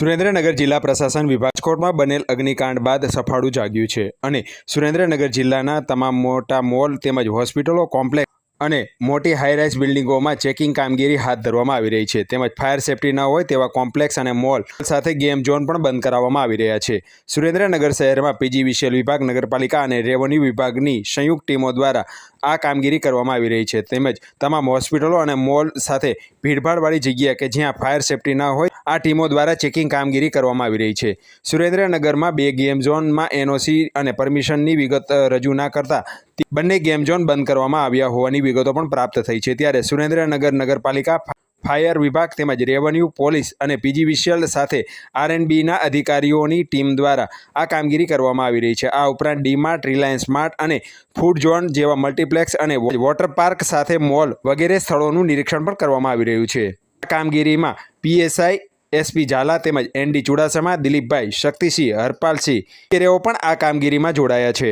સુરેન્દ્રનગર જિલ્લા પ્રશાસન વિભાગ રાજકોટમાં બનેલ અગ્નિકાંડ બાદ સફાળું જાગ્યું છે અને સુરેન્દ્રનગર જિલ્લાના તમામ મોટા મોલ તેમજ હોસ્પિટલો કોમ્પ્લેક્સ અને મોટી હાઈરાઇઝ બિલ્ડિંગોમાં ચેકિંગ કામગીરી હાથ ધરવામાં આવી રહી છે. તેમજ ફાયર સેફટી ન હોય તેવા કોમ્પ્લેક્સ અને મોલ સાથે ગેમ ઝોન પણ બંધ કરાવવામાં આવી રહ્યા છે. સુરેન્દ્રનગર શહેરમાં પીજી વિશેલ વિભાગ, નગરપાલિકા અને રેવન્યુ વિભાગની સંયુક્ત ટીમો દ્વારા આ કામગીરી કરવામાં આવી રહી છે. તેમજ તમામ હોસ્પિટલો અને મોલ સાથે ભીડભાડવાળી જગ્યા કે જ્યાં ફાયર સેફટી ન હોય આ ટીમો દ્વારા ચેકિંગ કામગીરી કરવામાં આવી રહી છે. સુરેન્દ્રનગરમાં બે ગેમ ઝોનમાં એનઓસી અને પરમિશનની વિગત રજૂ ના કરતા બંને ગેમ ઝોન બંધ કરવામાં આવ્યા હોવાની વિગતો પણ પ્રાપ્ત થઈ છે. ત્યારે સુરેન્દ્રનગર નગરપાલિકા ફાયર વિભાગ તેમજ રેવન્યુ, પોલીસ અને પીજીવીસીએલ સાથે આરએનબીના અધિકારીઓની ટીમ દ્વારા આ કામગીરી કરવામાં આવી રહી છે. આ ઉપરાંત ડીમાર્ટ, રિલાયન્સ માર્ટ અને ફૂડ ઝોન જેવા મલ્ટીપ્લેક્સ અને વોટર પાર્ક સાથે મોલ વગેરે સ્થળોનું નિરીક્ષણ પણ કરવામાં આવી રહ્યું છે. આ કામગીરીમાં પીએસઆઈ એસપી ઝાલા તેમજ એનડી ચુડાસમા દિલીપભાઈ શક્તિસિંહ હરપાલસિંહ વગેરેઓ પણ આ કામગીરીમાં જોડાયા છે.